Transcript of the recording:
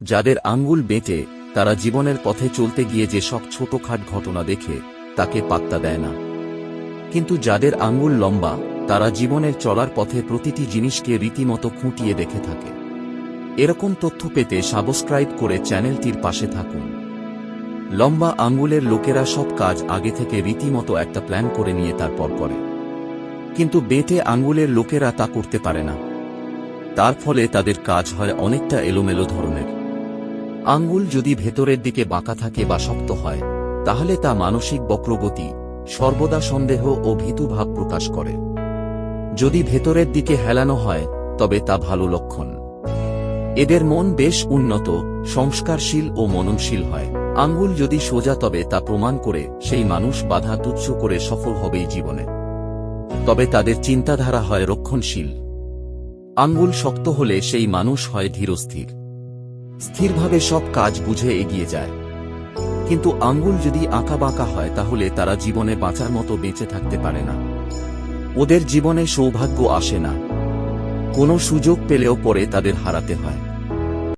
যাদের আঙ্গুল বেঁটে তারা জীবনের পথে চলতে গিয়ে যে সব ছোটখাট ঘটনা দেখে, তাকে পাত্তা দেয় না। কিন্তু যাদের আঙ্গুল লম্বা, তারা জীবনের চলার পথে প্রতিটি জিনিসকে রীতিমতো খুঁটিয়ে দেখে থাকে। এরকম তথ্য পেতে সাবস্ক্রাইব করে চ্যানেলটির পাশে থাকুন। লম্বা আঙ্গুলের লোকেরা সব কাজ আগে থেকে রীতিমতো একটা প্ল্যান করে নিয়ে তারপর করে। কিন্তু বেটে আঙ্গুলের লোকেরা তা করতে পারে না। তার ফলে তাদের কাজ হয় অনেকটা এলোমেলো ধরনের। আঙ্গুল যদি ভেতরের দিকে বাঁকা থাকে বা শক্ত হয়, তাহলে তা মানসিক বক্রগতি, সর্বদা সন্দেহ ও ভীতুভাব প্রকাশ করে। যদি ভেতরের দিকে হেলানো হয়, তবে তা ভালো লক্ষণ। এদের মন বেশ উন্নত, সংস্কারশীল ও মননশীল হয়। আঙ্গুল যদি সোজা, তবে তা প্রমাণ করে সেই মানুষ বাধা তুচ্ছ করে সফল হবেই জীবনে। তবে তাদের চিন্তাধারা হয় রক্ষণশীল। আঙ্গুল শক্ত হলে সেই মানুষ হয় ধীরস্থির। স্থিরভাবে সব কাজ বুঝে এগিয়ে যায়। কিন্তু আঙ্গুল যদি আঁকা বাঁকা হয়, তাহলে তারা জীবনে বাঁচার মতো বেঁচে থাকতে পারে না। ওদের জীবনে সৌভাগ্য আসে না। কোনো সুযোগ পেলেও পরে তাদের হারাতে হয়।